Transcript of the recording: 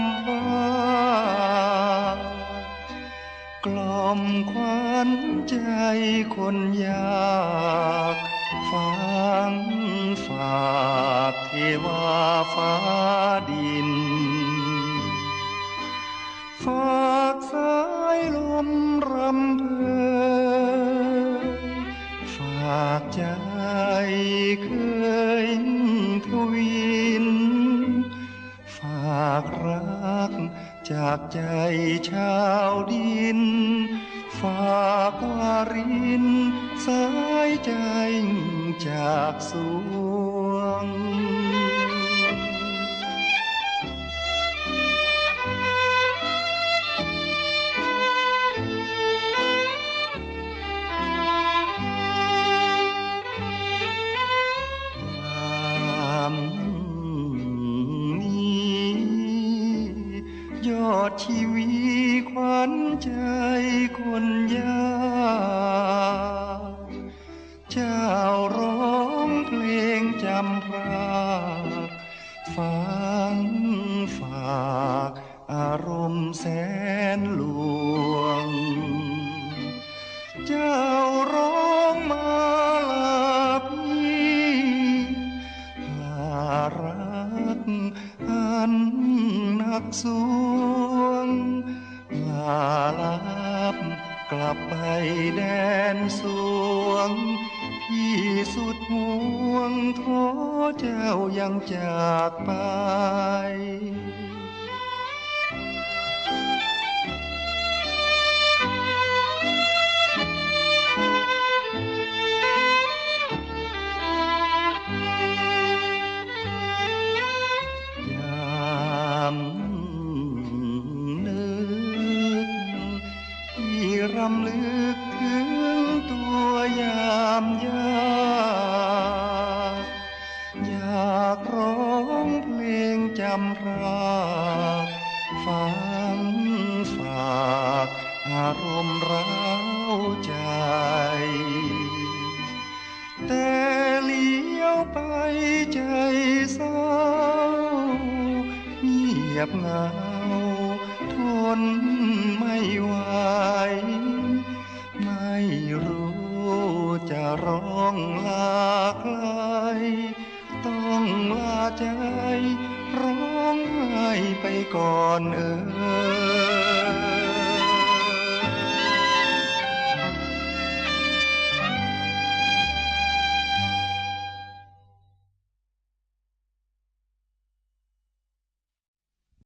ำว่ากล่อมควันใจคนยากฟังฝากเทวาฟ้าดิน ฝากสายลมรำเพอฝากใจเคยทวีากรัก จากใจชาวดิน ฝากวาริน สายใจจากสวง ดชีวีขวัญใจคนยากเจ้าร้องเพลงจำพรากฟังฝากอารมณ์แสนหลวงเจ้า กสวงลาลับกลับไปแดนสวง พี่สุดห่วงโทเจ้ายังจากไปำลึกถึงตัวยามยากอยากร้องเพลงจำรากฟังฝากอารมณ์ร้าวใจ แต่เลี้ยวไปใจเศร้าเงียบเหงาทนไม่ไหว ใจ ร้องไห้ไปก่อนเออ